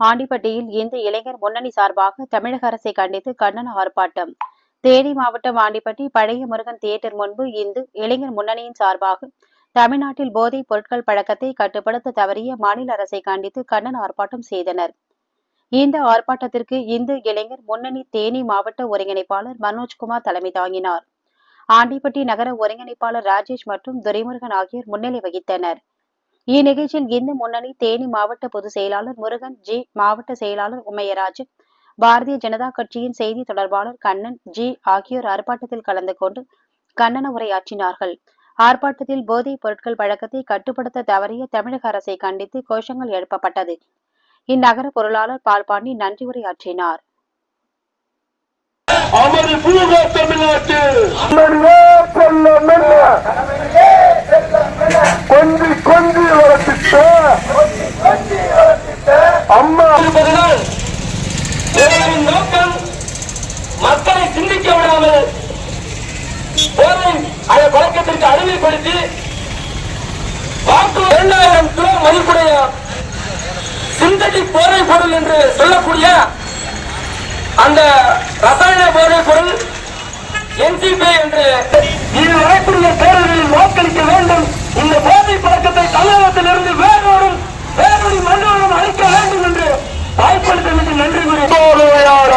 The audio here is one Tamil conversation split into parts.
ஆண்டிப்பட்டியில் இந்து இளைஞர் முன்னணி சார்பாக தமிழக அரசை கண்டித்து கண்டன ஆர்ப்பாட்டம். தேனி மாவட்டம் ஆண்டிப்பட்டி பழைய முருகன் தியேட்டர் முன்பு இந்து இளைஞர் முன்னணியின் சார்பாக தமிழ்நாட்டில் போதைப் பொருட்கள் பழக்கத்தை கட்டுப்படுத்த தவறிய மாநில அரசை கண்டித்து கண்டன ஆர்ப்பாட்டம் செய்தனர். இந்த ஆர்ப்பாட்டத்திற்கு இந்து இளைஞர் முன்னணி தேனி மாவட்ட ஒருங்கிணைப்பாளர் மனோஜ்குமார் தலைமை தாங்கினார். ஆண்டிப்பட்டி நகர ஒருங்கிணைப்பாளர் ராஜேஷ் மற்றும் துரைமுருகன் ஆகியோர் முன்னிலை வகித்தனர். இந்நிகழ்ச்சியில் இந்து முன்னணி தேனி மாவட்ட பொதுச் செயலாளர் முருகன் ஜி மாவட்ட செயலாளர் உமையராஜன் பாரதிய ஜனதா கட்சியின் செய்தி தொடர்பாளர் கண்ணன் ஜி ஆகியோர் ஆர்ப்பாட்டத்தில் கலந்து கொண்டு கண்டன உரையாற்றினார்கள். ஆர்ப்பாட்டத்தில் போதைப் பொருட்கள் பழக்கத்தை கட்டுப்படுத்த தவறிய தமிழக அரசை கண்டித்து கோஷங்கள் எழுப்பப்பட்டது. இந்நகர பொருளாளர் பால்பாண்டி நன்றி உரையாற்றினார். தமிழ்நாட்டு! கொஞ்சி அதை பழக்கத்திற்கு அடிமைப்படுத்தி வாக்கு இரண்டாயிரம் கிலோ மதிப்புடைய சிந்தட்டிக் போதை பொருள் என்று சொல்லக்கூடிய அந்த ரசாயன போதைப் பொருள் என்சிபி என்று இது வரக்கூடிய தேர்தலில் வாக்களிக்க வேண்டும். இந்த போதை பழக்கத்தை தமிழகத்தில் இருந்து வேரோடும் வேரோடி மண்ணோடும் அழிக்க வேண்டும் என்று வாய்ப்பளித்தமைக்கு நன்றி கூறி போதையாள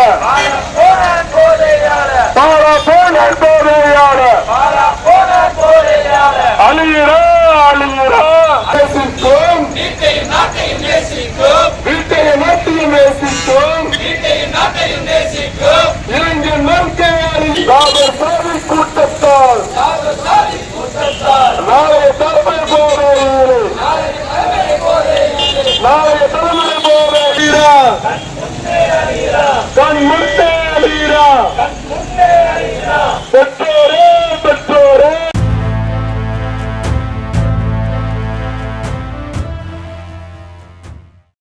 பாரா போதையாள கண் முன்னே அழிகிறா பெற்ற